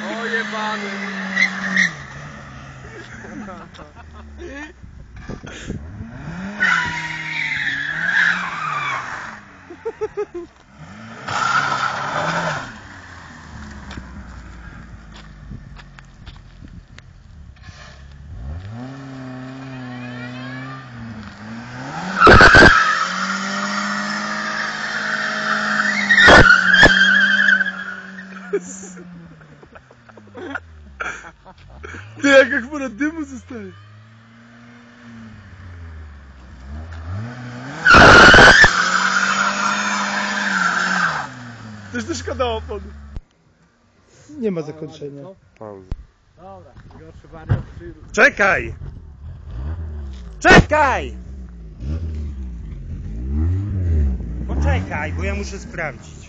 Oh, yeah, Pojebany. Ty, jaka chmura dymu zostaje. Też to szkoda opon. Nie ma zakończenia. Pauza. Dobra, gorszy wariant przyjdzie. Czekaj! Czekaj! Poczekaj, bo ja muszę sprawdzić.